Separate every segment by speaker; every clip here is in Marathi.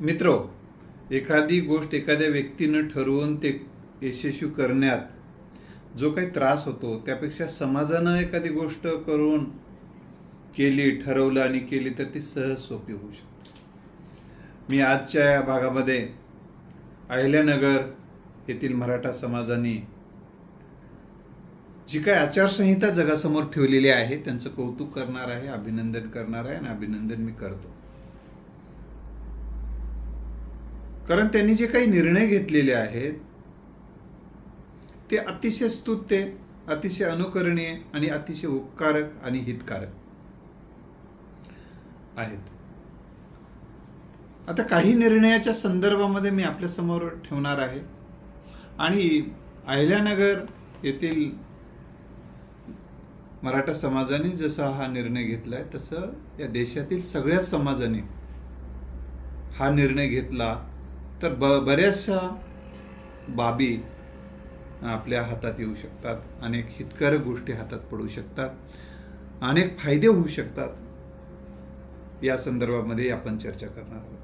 Speaker 1: मित्र एखादी गोष्ट एखाद्या व्यक्तीनं ठरवून ते यशस्वी करण्यात जो काही त्रास होतो त्यापेक्षा समाजानं एखादी गोष्ट करून केली ठरवलं आणि केली तर ती सहज सोपी होऊ शकते. मी आजच्या या भागामध्ये अहिल्यानगर येथील मराठा समाजाने जी काही आचारसंहिता जगासमोर ठेवलेली आहे त्यांचं कौतुक करणार आहे अभिनंदन करणार आहे आणि अभिनंदन मी करतो. कारण त्यांनी जे काही निर्णय घेतलेले आहेत ते अतिशय स्तुत्य अतिशय अनुकरणीय आणि अतिशय उपकारक आणि हितकारक आहेत. आता काही निर्णयाच्या संदर्भामध्ये मी आपल्यासमोर ठेवणार आहे. आणि अहिल्यानगर येथील मराठा समाजाने जसा हा निर्णय घेतला आहे तसं या देशातील सगळ्या समाजाने हा निर्णय घेतला. तर ब बऱ्याचशा बाबी आपल्या हातात येऊ शकतात. अनेक हितकारक गोष्टी हातात पडू शकतात. अनेक फायदे होऊ शकतात. या संदर्भामध्ये आपण चर्चा करणार आहोत.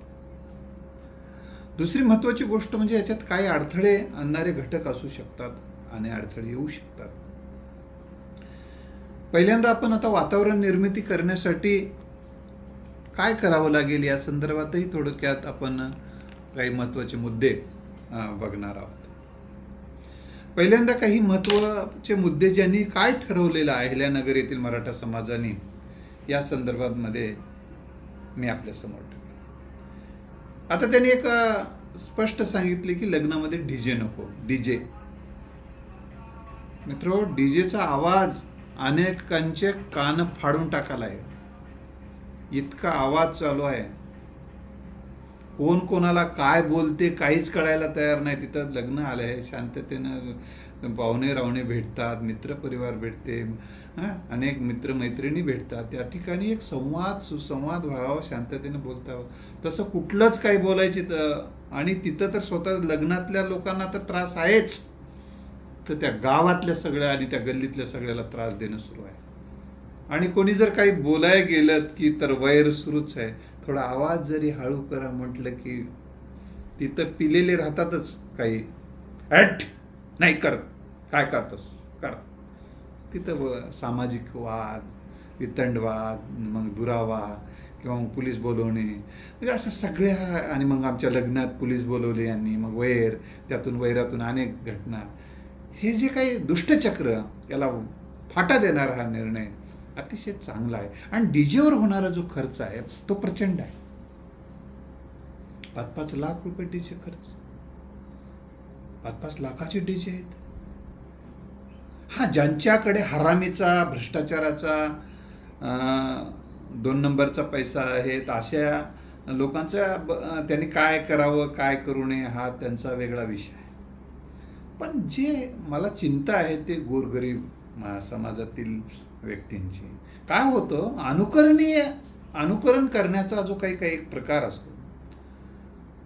Speaker 1: दुसरी महत्त्वाची गोष्ट म्हणजे याच्यात काही अडथळे आणणारे घटक असू शकतात आणि अडथळे येऊ शकतात. पहिल्यांदा आपण आता वातावरण निर्मिती करण्यासाठी काय करावं लागेल या संदर्भातही थोडक्यात आपण काही महत्त्वाचे मुद्दे बघणार आहोत. पहिल्यांदा काही महत्त्वाचे मुद्दे ज्यांनी काय ठरवलेलं आहे अहिल्यानगर येथील मराठा समाजाने या संदर्भामध्ये मी आपल्यासमोर ठेवतो. आता त्यांनी एक स्पष्ट सांगितले की लग्नामध्ये डीजे नको डीजे मित्र डीजेचा आवाज अनेकांचे कान फाडून टाकायला आहे. इतका आवाज चालू आहे. कोण कोणाला काय बोलते काहीच कळायला तयार नाही. तिथं लग्न आलं आहे शांततेनं पाहुणे रावणे भेटतात मित्रपरिवार भेटते अनेक मित्रमैत्रिणी भेटतात. त्या ठिकाणी एक संवाद सुसंवाद व्हावा शांततेनं बोलता तसं कुठलंच काही बोलायची तर आणि तिथं तर स्वतः लग्नातल्या लोकांना तर त्रास आहेच. तर त्या गावातल्या सगळ्या आणि त्या गल्लीतल्या सगळ्याला त्रास देणं सुरू आहे. आणि कोणी जर काही बोलाय गेलं की तर वैर सुरूच आहे. थोडा आवाज जरी हळू करा म्हटलं की तिथं पिलेले राहतातच काही. ॲट नाही कर. काय करतोस? कर. तिथं व सामाजिक वाद वितंडवाद मग दुरावा किंवा मग पोलीस बोलवणे. म्हणजे असं सगळ्या आणि मग आमच्या लग्नात पोलीस बोलवले यांनी मग वैर त्यातून वैरातून अनेक घटना. हे जे काही दुष्टचक्र याला फाटा देणारा हा निर्णय अतिशय चांगला आहे. आणि डीजेवर होणारा जो खर्च आहे तो प्रचंड आहे. पाच पाच लाख रुपये डीजे खर्च. पाच पाच लाखाचे डीजे आहेत. हा ज्यांच्याकडे हरामीचा भ्रष्टाचाराचा दोन नंबरचा पैसा आहेत अशा लोकांचा त्यांनी काय करावं काय करू नये हा त्यांचा वेगळा विषय आहे. पण जे मला चिंता आहे ते गोरगरीब समाजातील व्यक्तींची. काय होतं? अनुकरणीय अनुकरण करण्याचा जो काही काही एक प्रकार असतो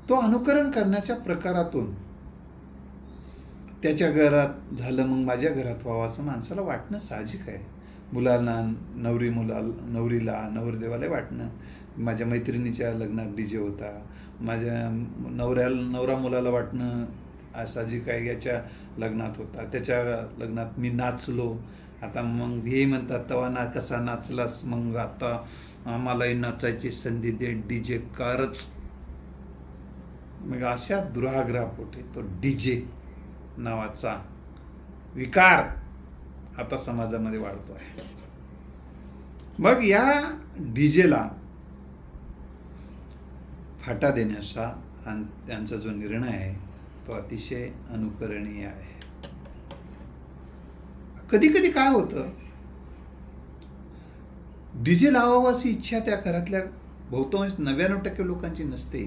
Speaker 1: तो अनुकरण करण्याच्या प्रकारातून त्याच्या घरात झालं मग माझ्या घरात व्हावं असं माणसाला वाटणं साहजिक आहे. मुलांना नवरी मुला नवरीला नवरदेवाला वाटणं. माझ्या मैत्रिणीच्या लग्नात डीजे होता. माझ्या नवऱ्याला नवरा मुलाला वाटणं साहजिक आहे. याच्या लग्नात होता. त्याच्या लग्नात मी नाचलो. आता मग हे म्हणतात तेव्हा ना कसा नाचलास मग आता आम्हालाही नाचायची संधी दे डीजे कारच. मग अशा दुराग्रहापोटे तो डीजे नावाचा विकार आता समाजामध्ये वाढतो आहे मग या डीजेला फाटा देण्याचा आणि त्यांचा जो निर्णय आहे तो अतिशय अनुकरणीय आहे. कधी कधी काय होतं? डीजे लावावा अशी इच्छा त्या घरातल्या बहुतांश नव्याण्णव टक्के लोकांची नसते.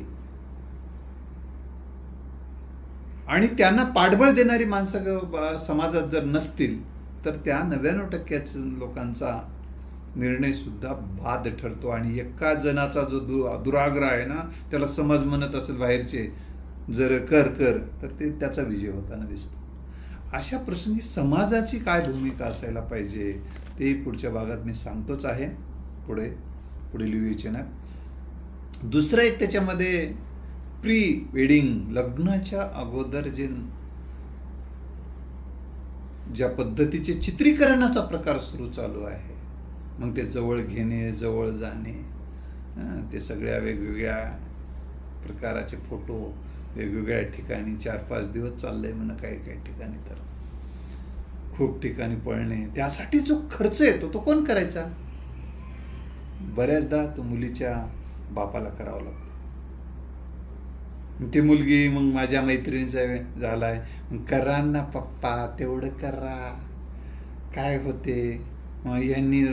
Speaker 1: आणि त्यांना पाठबळ देणारी माणसं समाजात जर नसतील तर त्या नव्याण्णव टक्क्याच लोकांचा निर्णय सुद्धा बाद ठरतो. आणि एका जणाचा जो दु दुराग्रह आहे ना त्याला समज म्हणत असेल बाहेरचे जर कर कर तर ते त्याचा विजय होताना दिसतो. अशा प्रसंगी समाजाची काय भूमिका असायला पाहिजे ते पुढच्या भागात मी सांगतोच आहे. पुढे पुढील विवेचनात. दुसरं एक त्याच्यामध्ये प्री वेडिंग लग्नाच्या अगोदर जे ज्या पद्धतीचे चित्रीकरणाचा प्रकार सुरू चालू आहे. मग ते जवळ घेणे जवळ जाणे ते सगळ्या वेगवेगळ्या प्रकाराचे फोटो वेगवेगळ्या ठिकाणी चार पाच दिवस चाललंय म्हणा काही काही ठिकाणी तर. खूप ठिकाणी पळणे. त्यासाठी जो खर्च येतो तो कोण करायचा? बऱ्याचदा तो मुलीच्या बापाला करावा लागतो. ती मुलगी मग माझ्या मैत्रिणीचा झालाय. मग करा ना पप्पा तेवढं करा. काय होते? यांनी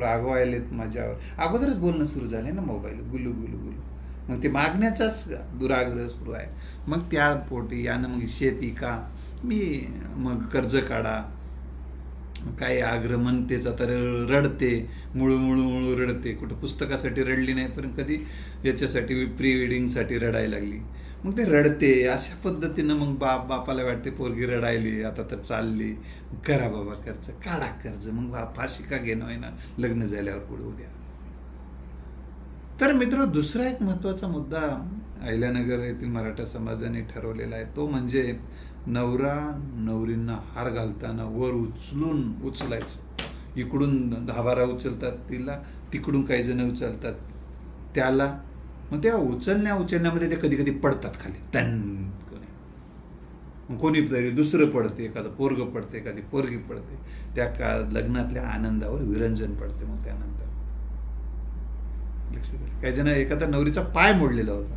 Speaker 1: रागवायलेत माझ्यावर. अगोदरच बोलणं सुरू झालं ना मोबाईल. गुलू गुलू गुलू. मग ते मागण्याचाच दुराग्रह सुरू आहे. मग त्या पोटी यानं मग शेती का? मी मग कर्ज काढा. काय आग्रह म्हणतेच आता रडते. मुळू मुळू मुळू रडते. कुठं पुस्तकासाठी रडली नाही पण कधी याच्यासाठी प्री वेडिंगसाठी रडायला लागली. मग ते रडते. अशा पद्धतीनं मग बाप बापाला वाटते पोरगी रडायली. आता तर चालली. करा बाबा कर्ज. काढा कर्ज. मग बाप फाशी का घेणं आहे ना लग्न झाल्यावर पुढे उद्या. तर मित्र दुसरा एक महत्त्वाचा मुद्दा अहिल्यानगर येथील मराठा समाजाने ठरवलेला आहे. तो म्हणजे नवरा नवरींना हार घालताना वर उचलून उचलायचं. इकडून दहा बारा उचलतात तिला तिकडून काही जण उचलतात त्याला. मग त्या उचलण्या उचलण्यामध्ये ते कधी कधी पडतात खाली. तण मग कोणी तरी दुसरं पडते एखादं पोरग पडते एखादी पोरगी पडते. त्या का लग्नातल्या आनंदावर विरंजन पडते मग त्यानंतर. लक्षात आलं? काही जण एखादा नवरीचा पाय मोडलेला होता.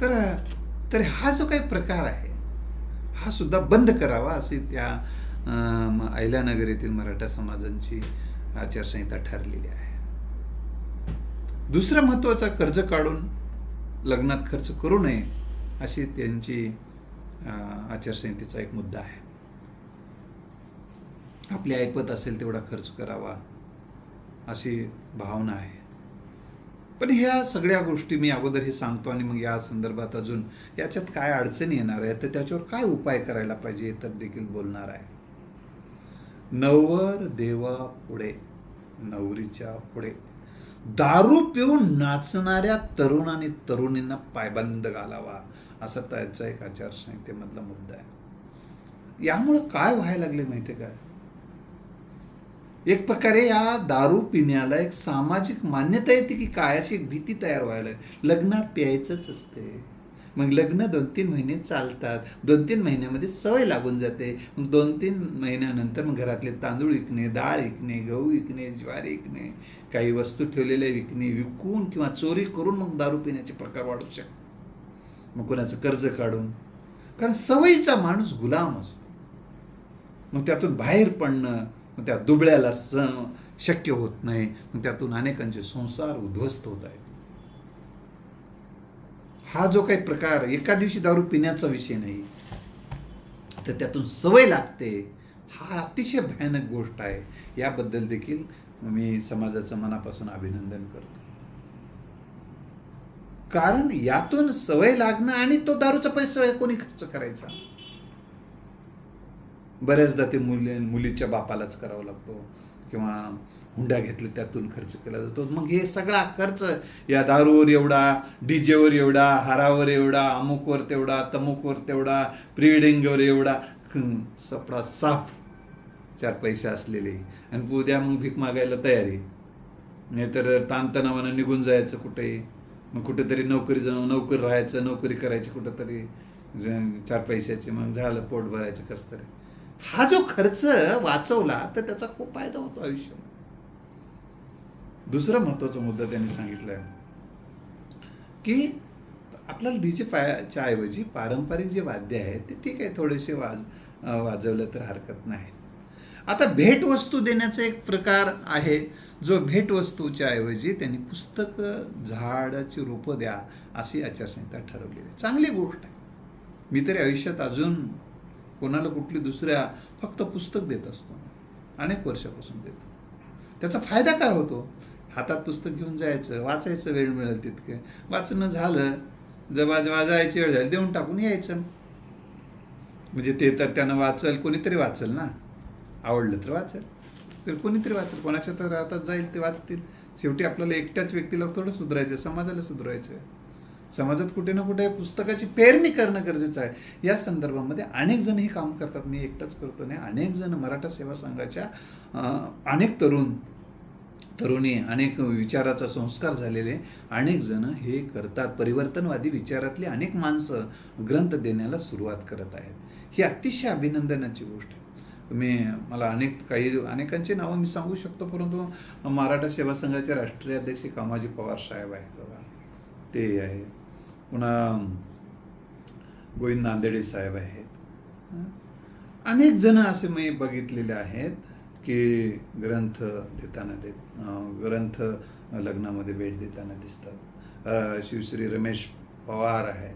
Speaker 1: तर तर हा जो काही प्रकार आहे हा सुद्धा बंद करावा असे त्या अहिल्यानगर येथील मराठा समाजांची आचारसंहिता ठरलेली आहे. दुसरा महत्त्वाचा कर्ज काढून लग्नात खर्च करू नये अशी त्यांची आचारसंहितेचा एक मुद्दा आहे. आपली ऐपत असेल तेवढा खर्च करावा. अशी भावना आहे. पण ह्या सगळ्या गोष्टी मी अगोदर हे सांगतो आणि मग या संदर्भात अजून याच्यात काय अडचणी येणार आहे तर त्याच्यावर काय उपाय करायला पाहिजे तर देखील बोलणार आहे. नवर देवा पुढे नवरीच्या पुढे. दारू पिऊन नाचणाऱ्या तरुण आणि तरुणींना पायबंद घालावा असा त्याचा एक आचारसंहितेमधला मुद्दा आहे. यामुळं काय व्हायला लागले माहितीये काय एक प्रकारे या दारू पिण्याला एक सामाजिक मान्यता येते की काय अशी एक भीती तयार व्हायला लग्नात प्यायचंच असते. मग लग्न दोन तीन महिने चालतात. दोन तीन महिन्यामध्ये सवय लागून जाते. मग दोन तीन महिन्यानंतर मग घरातले तांदूळ विकणे डाळ विकणे गहू विकणे ज्वारी विकणे काही वस्तू ठेवलेल्या विकणे विकून किंवा चोरी करून मग दारू पिण्याचे प्रकार वाढू शकतात. मग कोणाचं कर्ज काढून. कारण सवयीचा माणूस गुलाम असतो. मग त्यातून बाहेर पडणं मग त्या दुबळ्याला स शक्य होत नाही. मग त्यातून अनेकांचे संसार उद्ध्वस्त होत आहेत. हा जो काही प्रकार एका दिवशी दारू पिण्याचा विषय नाही तर त्यातून सवय लागते. हा अतिशय भयानक गोष्ट आहे. याबद्दल देखील मी समाजाचं मनापासून अभिनंदन करतो. कारण यातून सवय लागणं आणि तो दारूचा पैसा कोणी खर्च करायचा? बऱ्याचदा ते मुली मुलीच्या बापालाच करावा लागतो. किंवा हुंडा घेतलं त्यातून खर्च केला जातो. मग हे सगळा खर्च या दारूवर एवढा डीजेवर एवढा हारावर एवढा अमुकवर तेवढा तमुकवर तेवढा प्रिवेडिंगवर एवढा सपडा साफ चार पैसे असलेले. आणि उद्या मग भीक मागायला तयारी नाहीतर ताणतणावानं निघून जायचं कुठे? मग कुठेतरी नोकरी जाऊन नोकरी राहायचं नोकरी करायची कुठंतरी. चार पैशाची मग झालं पोट भरायचं कसं तरी हा जो खर्च वाचवला तर त्याचा खूप फायदा होतो आयुष्यामध्ये. दुसरा महत्त्वाचा मुद्दा त्यांनी सांगितलाय. की आपल्याला डीजे पायाच्या ऐवजी पारंपरिक जे वाद्य आहे ते ठीक आहे थोडेसे वाज वाजवलं तर हरकत नाही. आता भेटवस्तू देण्याचा एक प्रकार आहे. जो भेटवस्तूच्या ऐवजी त्यांनी पुस्तकं झाडाची रोपं द्या अशी आचारसंहिता ठरवलेली आहे. चांगली गोष्ट आहे. मी तरी आयुष्यात अजून कोणाला कुठली दुसऱ्या फक्त पुस्तक देत असतो. अनेक वर्षापासून देतो. त्याचा फायदा काय होतो? हातात पुस्तक घेऊन जायचं वाचायचं वेळ मिळेल तितके. वाचणं झालं जेव्हा जेव्हा जायची वेळ झाली देऊन टाकून यायचं. म्हणजे ते तर त्यानं वाचल कोणीतरी वाचल ना. आवडलं तर वाचेल. तर कोणीतरी वाचेल. कोणाच्या तर हातात जाईल ते वाचतील. शेवटी आपल्याला एकट्याच व्यक्तीला थोडं सुधारायचं समाजाला सुधारायचं समाजात कुठे ना कुठे पुस्तकाची पेरणी करणं गरजेचं आहे. या संदर्भामध्ये अनेक जण हे काम करतात. मी एकटाच करतो नाही. अनेक जण मराठा सेवा संघाच्या अनेक तरुण तरुणी अनेक विचाराचा संस्कार झालेले अनेक जण हे करतात. परिवर्तनवादी विचारातली अनेक माणसं ग्रंथ देण्याला सुरुवात करत आहेत. ही अतिशय अभिनंदनाची गोष्ट आहे. तुम्ही मला अनेक काही अनेकांची नावं मी सांगू शकतो परंतु मराठा सेवा संघाचे राष्ट्रीय अध्यक्ष कामाजी पवार साहेब आहेत बघा. ते आहेत. पुन्हा गोविंद नांदेडे साहेब आहेत. अनेक जण असे मी बघितलेले आहेत की ग्रंथ देताना देत ग्रंथ लग्नामध्ये भेट देताना दिसतात. शिवश्री रमेश पवार आहे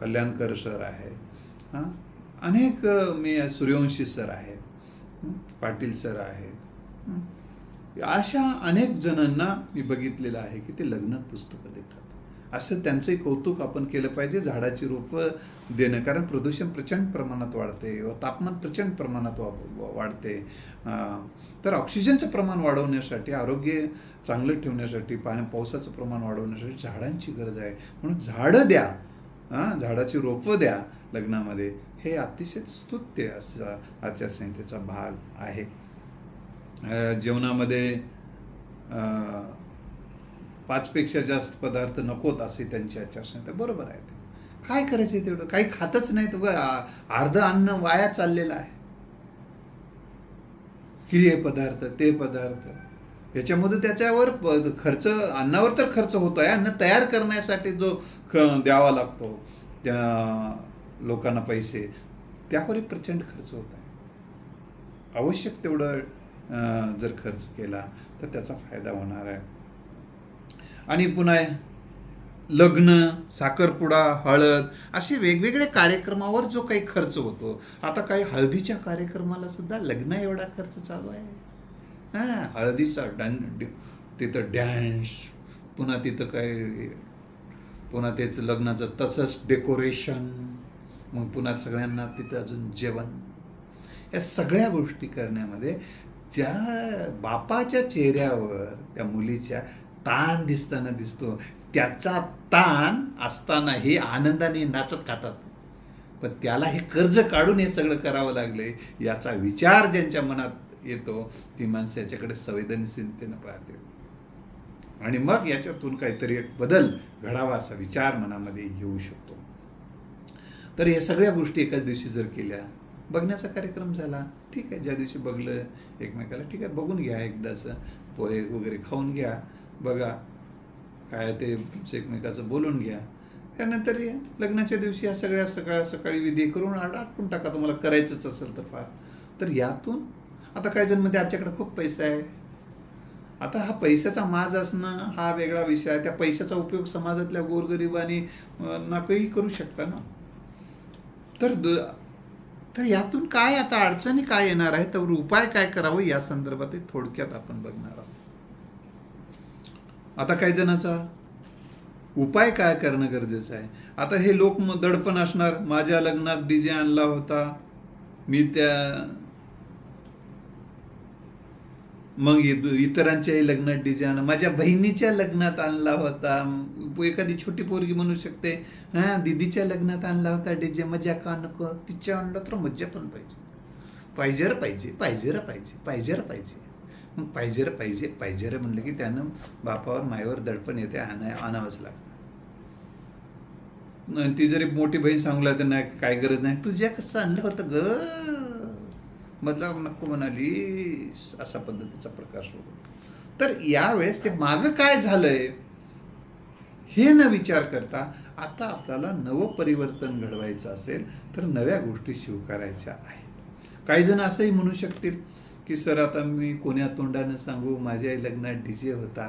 Speaker 1: कल्याणकर सर आहे हां अनेक मी सूर्यवंशी सर आहेत. पाटील सर आहेत. अशा अनेक जणांना मी बघितलेलं आहे की ते लग्नात पुस्तकं देतात. असं त्यांचंही कौतुक आपण केलं पाहिजे झाडाची रोपं देणं. कारण प्रदूषण प्रचंड प्रमाणात वाढते व तापमान प्रचंड प्रमाणात वा वाढते. तर ऑक्सिजनचं प्रमाण वाढवण्यासाठी आरोग्य चांगलं ठेवण्यासाठी पाण्या पावसाचं प्रमाण वाढवण्यासाठी झाडांची गरज आहे. म्हणून झाडं द्या. हां झाडाची रोपं द्या लग्नामध्ये. हे अतिशय स्तुत्य असा आचारसंहितेचा भाग आहे. जेवणामध्ये पाचपेक्षा जास्त पदार्थ नकोत असे त्यांची आचारसंहिता बरोबर आहे ते. काय करायचं तेवढं? काही खातच नाही तर अर्ध अन्न वाया चाललेलं आहे. की हे पदार्थ ते पदार्थ. याच्यामध्ये त्याच्यावर खर्च अन्नावर तर खर्च होतो आहे अन्न तयार करण्यासाठी जो ख द्यावा लागतो त्या लोकांना पैसे त्यावरही प्रचंड खर्च होत आहे. आवश्यक तेवढं जर खर्च केला तर त्याचा फायदा होणार आहे. आणि पुन्हा लग्न साखरपुडा हळद असे वेगवेगळे कार्यक्रमावर जो काही खर्च होतो. आता काही हळदीच्या कार्यक्रमाला सुद्धा लग्न एवढा खर्च चालू आहे. हां हळदीचा डॅन तिथं डॅन्स पुन्हा तिथं काय पुन्हा त्याचं लग्नाचं तसंच डेकोरेशन मग पुन्हा सगळ्यांना तिथं अजून जेवण. या सगळ्या गोष्टी करण्यामध्ये ज्या बापाच्या चेहऱ्यावर त्या मुलीच्या ताण दिसताना दिसतो. त्याचा ताण असताना हे आनंदाने नाचत खातात. पण त्याला हे कर्ज काढून हे सगळं करावं लागले याचा विचार ज्यांच्या मनात येतो ती माणसं याच्याकडे संवेदनशीलतेनं पाहते. आणि मग याच्यातून काहीतरी एक बदल घडावा असा विचार मनामध्ये येऊ शकतो. तर या सगळ्या गोष्टी एकाच दिवशी जर केल्या बघण्याचा कार्यक्रम झाला ठीक आहे ज्या दिवशी बघलं एकमेकाला ठीक आहे बघून घ्या एकदाचं पोहे वगैरे खाऊन घ्या. बघा. काय ते तुमचं एकमेकाचं बोलून घ्या. त्यानंतर लग्नाच्या दिवशी या सगळ्या सकाळ सकाळी विधी करून आटपून टाका. तुम्हाला करायचंच असेल तर फार. तर यातून आता काही जणमध्ये आमच्याकडे खूप पैसा आहे. आता हा पैशाचा माज असणं हा वेगळा विषय आहे. त्या पैशाचा उपयोग समाजातल्या गोरगरिबांनी नकही करू शकता ना. तर द तर यातून काय आता अडचणी काय येणार आहे तर उपाय काय करावं या संदर्भात थोडक्यात आपण बघणार आहोत. आता काही जणाचा उपाय काय करणं गरजेचं आहे? आता हे लोक मग दडपण असणार. माझ्या लग्नात डीजे आणला होता. मी त्या मग इतरांच्याही लग्नात डीजे आणला. माझ्या बहिणीच्या लग्नात आणला होता. एखादी छोटी पोरगी म्हणू शकते. हा दिदीच्या लग्नात आणला होता डीजे मजा का नको? तिच्या आणलं तर मज्जा पण पाहिजे. पाहिजे पाहिजे पाहिजे पाहिजे पाहिजे पाहिजे. मग पाहिजे रे पाहिजे पाहिजे रे म्हणलं की त्यानं बापावर मायावर दडपण येते आणा आणावंच लागतं. ती जरी मोठी बहीण सांगू लागते नाही काय गरज नाही. तुझ्या कसं आणलं होतं ग? मधला नको म्हणाली असा पद्धतीचा प्रकार होतो. तर यावेळेस ते मागं काय झालंय हे न विचार करता आता आपल्याला नवं परिवर्तन घडवायचं असेल तर नव्या गोष्टी स्वीकारायच्या आहेत. काही जण असंही म्हणू शकतील की सर आता मी कोण्या तोंडानं सांगू? माझ्या लग्नात डीजे होता.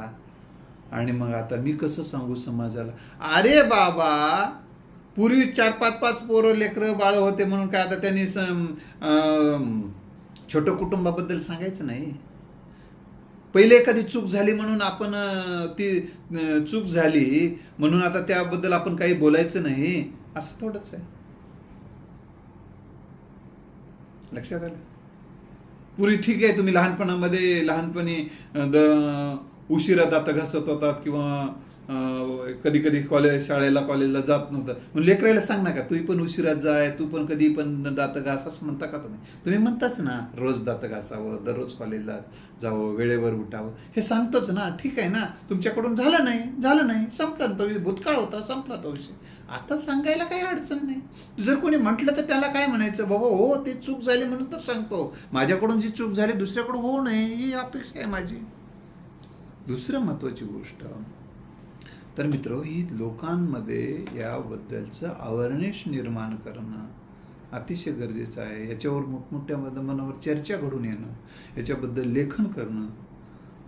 Speaker 1: आणि मग आता मी कसं सांगू समाजाला? अरे बाबा पूर्वी चार पाच पाच पोरं लेकरं बाळ होते म्हणून काय आता त्यांनी छोटं कुटुंबाबद्दल सांगायचं नाही. पहिले एखादी चूक झाली म्हणून आपण ती चूक झाली म्हणून आता त्याबद्दल आपण काही बोलायचं नाही. असं थोडंच आहे. लक्षात आलं? पुरी ठीक आहे तुम्ही लहानपणामध्ये लहानपणी द उशिरा दात घासत होतात किंवा कधी कधी कॉलेज शाळेला कॉलेजला जात नव्हतं. मग लेकरायला सांग ना का तू पण उशिरात जाय तू पण कधी पण दात घास असं म्हणता का तुम्ही? तुम्ही म्हणताच ना रोज दात घासावं दररोज कॉलेजला जावं वेळेवर उठावं. हे सांगतोच ना ठीक आहे ना. तुमच्याकडून झालं नाही झालं नाही संपला ना तो भूतकाळ होता संपला तो विषय. आता सांगायला काही अडचण नाही. जर कोणी म्हटलं तर त्याला काय म्हणायचं? बाबा हो ते चूक झाली म्हणून तर सांगतो. माझ्याकडून जी चूक झाली दुसऱ्याकडून होऊ नये ही अपेक्षा आहे माझी. दुसरं महत्त्वाची गोष्ट तर मित्र ही लोकांमध्ये याबद्दलचं अवेअरनेस निर्माण करणं अतिशय गरजेचं आहे. याच्यावर मोठमोठ्या मनावर चर्चा घडून येणं याच्याबद्दल लेखन करणं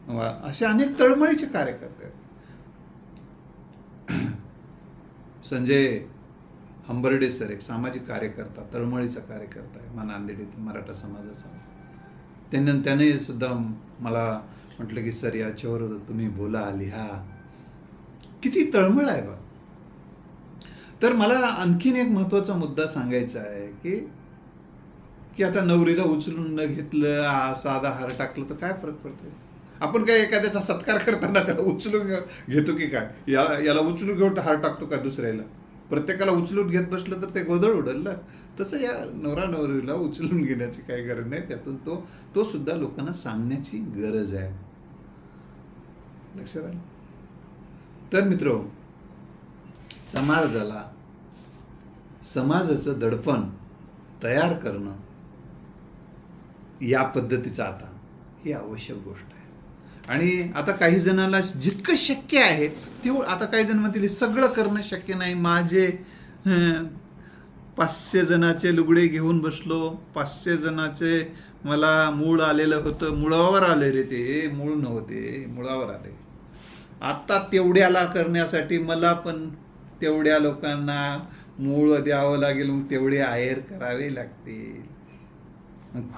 Speaker 1: वा- असे अनेक तळमळीचे कार्यकर्ते आहेत संजय हंबर्डे सर एक सामाजिक कार्यकर्ता तळमळीचा कार्यकर्ता आहे मा नांदेड मराठा समाजाचा. त्यांनी त्याने सुद्धा मला म्हटलं की सर याच्यावर तुम्ही बोला लिहा. किती तळमळ आहे बा. तर मला आणखीन एक महत्त्वाचा मुद्दा सांगायचा आहे की की आता नवरीला उचलून न घेतलं साधा हार टाकलं तर काय फरक पडतोय? आपण काय एखाद्याचा सत्कार करताना त्याला उचलून घेतो की काय? या याला उचलून घेऊन हार टाकतो का दुसऱ्याला? प्रत्येकाला उचलून घेत बसलं तर ते गोंधळ उडल ना. तसं या नवरा नवरीला उचलून घेण्याची काही गरज नाही. त्यातून तो तो सुद्धा लोकांना सांगण्याची गरज आहे. लक्षात आलं? तर मित्र समाजाला समाजाचं दडपण तयार करणं या पद्धतीचं आता. ही आवश्यक गोष्ट आहे. आणि आता काही जणांना जितकं शक्य आहे तेवढं आता काही जण म्हणतील सगळं करणं शक्य नाही. माझे पाचशे जणाचे लुगडे घेऊन बसलो. पाचशे जणाचे मला मूळ आलेलं होतं. मुळावर आले रे ते. मूळ नव्हते. मुळावर आले. आता तेवढ्याला करण्यासाठी मला पण तेवढ्या लोकांना मूळ द्यावं लागेल मग तेवढे आहेर करावे लागतील.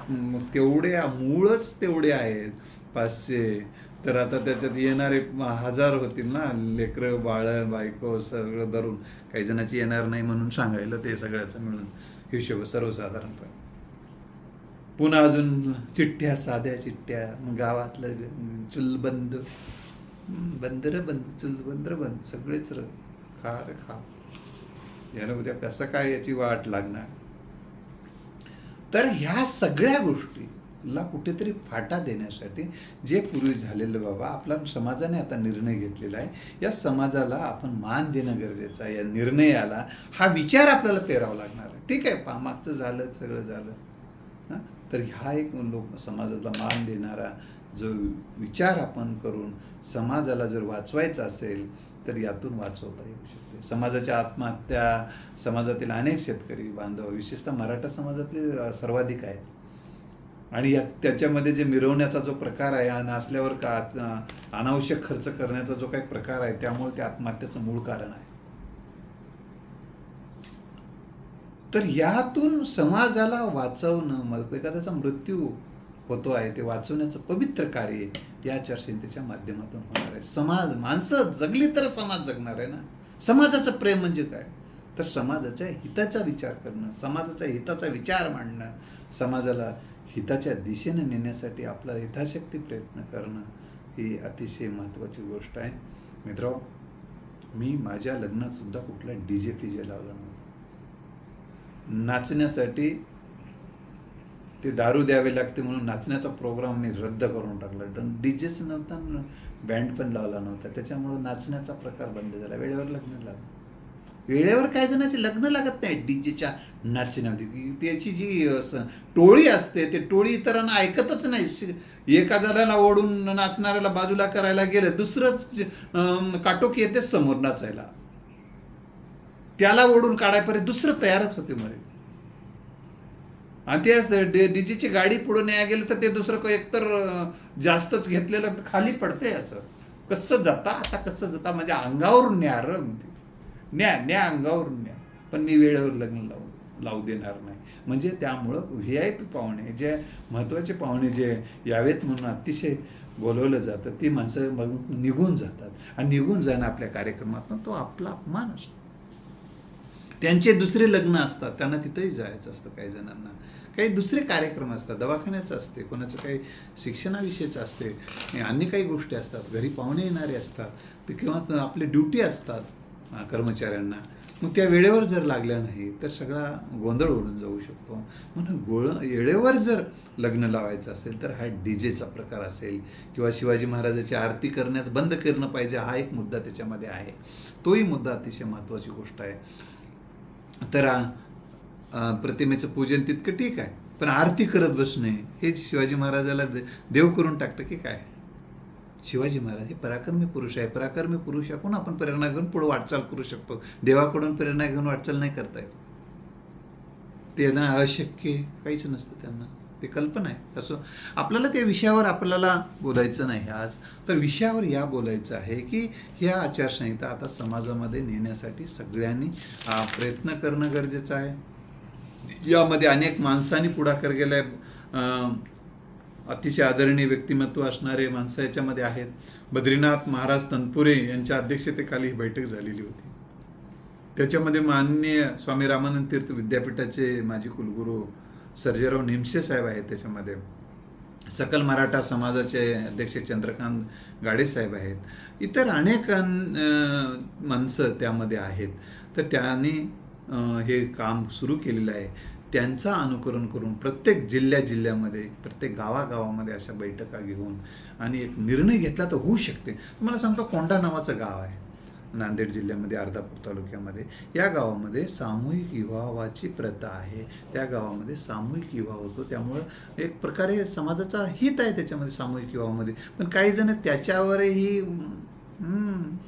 Speaker 1: मग तेवढे मूळच तेवढे आहेत. पाचशे. तर आता त्याच्यात येणारे हजार होतील ना लेकरं बाळं बायको सगळं धरून. काही जणांची येणार नाही म्हणून सांगायला ते सगळ्याचं मिळून हिशोब सर्वसाधारणपणे. पुन्हा अजून चिठ्ठ्या साध्या चिठ्ठ्या मग गावातलं चुलबंद बंदर बंद चुलबंदर बंद सगळेच र खा खा. याला उद्या कसं काय याची वाट लागणार? तर ह्या सगळ्या गोष्टीला कुठेतरी फाटा देण्यासाठी जे पूर्वी झालेलं बाबा आपला समाजाने आता निर्णय घेतलेला आहे. या समाजाला आपण मान देणं गरजेचं आहे. या निर्णयाला हा विचार आपल्याला पेरावा लागणार आहे. ठीक आहे पा मागचं झालं सगळं झालं. हां? तर ह्या एक लोक समाजाला मान देणारा जो विचार आपण करून समाजाला जर वाचवायचा असेल तर यातून वाचवता येऊ शकते. समाजाच्या आत्महत्या समाजातील अनेक शेतकरी बांधव विशेषतः मराठा समाजातले सर्वाधिक आहेत. आणि या त्याच्यामध्ये जे मिरवण्याचा जो प्रकार आहे आणि असल्यावर का अनावश्यक खर्च करण्याचा जो काही प्रकार आहे त्यामुळे ते आत्महत्येचं मूळ कारण आहे. तर यातून समाजाला वाचवणं मग एखाद्याचा मृत्यू होतो आहे ते वाचवण्याचं पवित्र कार्य या चर्चेच्या माध्यमातून होणार आहे. समाज माणसं जगली तर समाज जगणार आहे ना? समाजाचं प्रेम म्हणजे काय? तर समाजाच्या हिताचा विचार करणं समाजाच्या हिताचा विचार मांडणं समाजाला हिताच्या दिशेने नेण्यासाठी आपला यथाशक्ती प्रयत्न करणं ही अतिशय महत्त्वाची गोष्ट आहे. मित्र मी माझ्या लग्नातसुद्धा कुठला डी जे पी जे लावला नव्हता नाचण्यासाठी ते दारू द्यावे लागते म्हणून नाचण्याचा प्रोग्राम मी रद्द करून टाकला. डीजेच नव्हता बँड पण लावला नव्हता. त्याच्यामुळं नाचण्याचा प्रकार बंद झाला. वेळेवर लग्न लागलं वेळेवर काय जणांचे लग्न लागत नाही डीजेच्या नाचण्यामध्ये त्याची जी टोळी असते ते टोळी इतरांना ऐकतच नाही एखाद्याला ओढून नाचणाऱ्याला बाजूला करायला गेलं दुसरंच काटोकी येते समोर नाचायला. त्याला ओढून काढायपर्यंत दुसरं तयारच होते मध्ये. आणि ते डीजेची गाडी पुढं न्याय गेलं तर ते दुसरं काही एकतर जास्तच घेतलेलं तर खाली पडते असं. कसं जाता? आता कसं जाता? म्हणजे माझ्या अंगावरून न्या र म्हणते. न्या न्या अंगावरून न्या. पण मी वेळेवर लग्न लावू लावू देणार नाही. म्हणजे त्यामुळं व्ही आय पी पाहुणे जे महत्त्वाचे पाहुणे जे यावेत म्हणून अतिशय बोलवलं जातं ती माणसं मग निघून जातात. आणि निघून जाणं आपल्या कार्यक्रमातून तो आपला अपमान असतो. त्यांचे दुसरे लग्न असतात त्यांना तिथंही जायचं असतं काही जणांना. काही दुसरे कार्यक्रम असतात दवाखान्याचं असते कोणाचं काही शिक्षणाविषयीचं असते अन्य काही गोष्टी असतात घरी पाहुणे येणारे असतात ते किंवा आपले ड्युटी असतात कर्मचाऱ्यांना. मग त्या वेळेवर जर लागल्या नाही तर सगळा गोंधळ उडून जाऊ शकतो. म्हणून गोळ वेळेवर जर लग्न लावायचं असेल तर हा डी जेचा प्रकार असेल किंवा शिवाजी महाराजाची आरती करण्यात बंद करणं पाहिजे हा एक मुद्दा त्याच्यामध्ये आहे. तोही मुद्दा अतिशय महत्त्वाची गोष्ट आहे. तर प्रतिमेचं पूजन तितकं ठीक आहे. पण आरती करत बसणे हे शिवाजी महाराजाला दे- देव करून टाकतं की काय? शिवाजी महाराज हे पराक्रमी पुरुष आहे. पराक्रमी पुरुषाकडून आपण प्रेरणा घेऊन पुढे वाटचाल करू शकतो. देवाकडून प्रेरणा घेऊन वाटचाल नाही करता येत. त्यांना अशक्य काहीच नसतं त्यांना. ते कल्पना आहे. तसं आपल्याला त्या विषयावर आपल्याला बोलायचं नाही आज. तर विषयावर या बोलायचं आहे की ह्या आचारसंहिता आता समाजामध्ये नेण्यासाठी सगळ्यांनी प्रयत्न करणं गरजेचं आहे. यामध्ये अनेक माणसांनी पुढाकार गेलाय आहे अतिशय आदरणीय व्यक्तिमत्व असणारे माणसं याच्यामध्ये आहेत. बद्रीनाथ महाराज तनपुरे यांच्या अध्यक्षतेखाली ही बैठक झालेली होती. त्याच्यामध्ये माननीय स्वामी रामानंद तीर्थ विद्यापीठाचे माजी कुलगुरू सर्जेराव निमसे साहेब आहेत त्याच्यामध्ये. सकल मराठा समाजाचे अध्यक्ष चंद्रकांत गाडे साहेब आहेत. इतर अनेक माणसं त्यामध्ये आहेत. तर त्यांनी हे काम सुरू केलेलं आहे. त्यांचा अनुकरण करून प्रत्येक जिल्ह्या जिल्ह्यामध्ये प्रत्येक गावागावामध्ये अशा बैठका घेऊन आणि एक निर्णय घेतला तर होऊ शकते. तुम्हाला सांगतो कोंडा नावाचं गाव आहे. नांदेड जिल्ह्यामध्ये अर्धापूर तालुक्यामध्ये या गावामध्ये सामूहिक विवाहाची प्रथा आहे. त्या गावामध्ये सामूहिक विवाह होतो. त्यामुळं एक प्रकारे समाजाचा हित आहे त्याच्यामध्ये सामूहिक विवाहामध्ये. पण काही जण त्याच्यावरही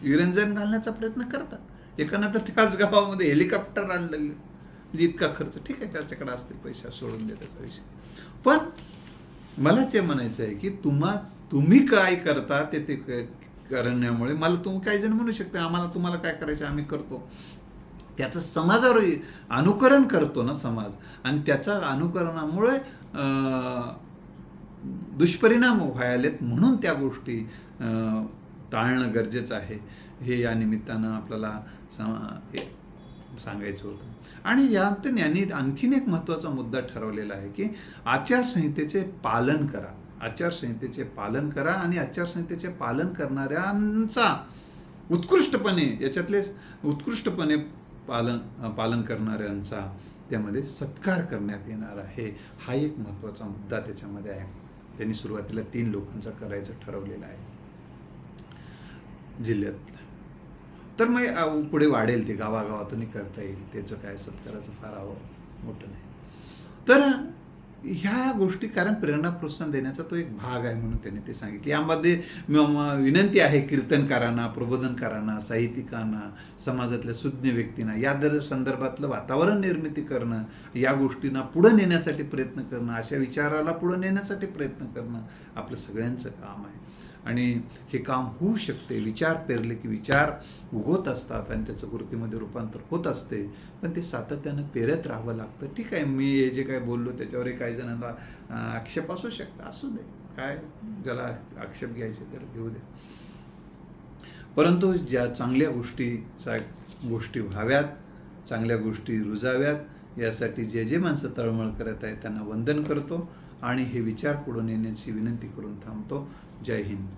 Speaker 1: विरंजन घालण्याचा प्रयत्न करतात. एकानं तर त्याच गावामध्ये हेलिकॉप्टर आणलेलं. म्हणजे इतका खर्च. ठीक आहे त्याच्याकडे असतील पैसा सोडून दे त्याचा विषय. पण मला ते म्हणायचं आहे की तुम्हा तुम्ही काय करता ते ते क- करण्यामुळे मला तुम्ही काही जण म्हणू शकता आम्हाला तुम्हाला काय करायचं आम्ही करतो. त्याचं समाजावर अनुकरण करतो ना समाज. आणि त्याचा अनुकरणामुळे दुष्परिणाम व्हायलेत म्हणून त्या गोष्टी टाळणं गरजेचं आहे. हे या निमित्तानं आपल्याला हे सांगायचं होतं. आणि यात यांनी आणखीन एक महत्त्वाचा मुद्दा ठरवलेला आहे की आचारसंहितेचे पालन करा. आचारसंहितेचे पालन करा आणि आचारसंहितेचे पालन करणाऱ्यांचा उत्कृष्टपणे याच्यातले उत्कृष्टपणे पालन पालन करणाऱ्यांचा त्यामध्ये सत्कार करण्यात येणार आहे. हा एक महत्त्वाचा मुद्दा त्याच्यामध्ये आहे. त्यांनी सुरुवातीला तीन लोकांचा करायचं ठरवलेलं आहे. जिल्ह्यातला. तर मग पुढे वाढेल ते गावागावातूनही करता येईल. त्याचं काय सत्काराचं फार आवड मोठं नाही. तर ह्या गोष्टी कारण प्रेरणा प्रोत्साहन देण्याचा तो एक भाग आहे म्हणून त्यांनी ते सांगितले. यामध्ये विनंती आहे कीर्तनकारांना प्रबोधनकारांना साहित्यिकांना समाजातल्या सुज्ञ व्यक्तींना या दर संदर्भातलं वातावरण निर्मिती करणं या गोष्टींना पुढं नेण्यासाठी प्रयत्न करणं अशा विचाराला पुढं नेण्यासाठी प्रयत्न करणं आपलं सगळ्यांचं काम आहे. आणि हे काम होऊ शकते. विचार पेरले की विचार उगवत असतात आणि त्याचं कृतीमध्ये रूपांतर होत असते. पण ते सातत्यानं पेरत राहावं लागतं. ठीक आहे मी हे जे काय बोललो त्याच्यावरही काही जणांना आक्षेप असू शकता असू दे. काय ज्याला आक्षेप घ्यायचे तर घेऊ दे. परंतु ज्या चांगल्या गोष्टी गोष्टी व्हाव्यात चांगल्या गोष्टी रुजाव्यात यासाठी जे जे माणसं तळमळ करत आहेत त्यांना वंदन करतो. आणि हे विचार पुढे नेण्याची विनंती करून थांबतो. जय हिंद.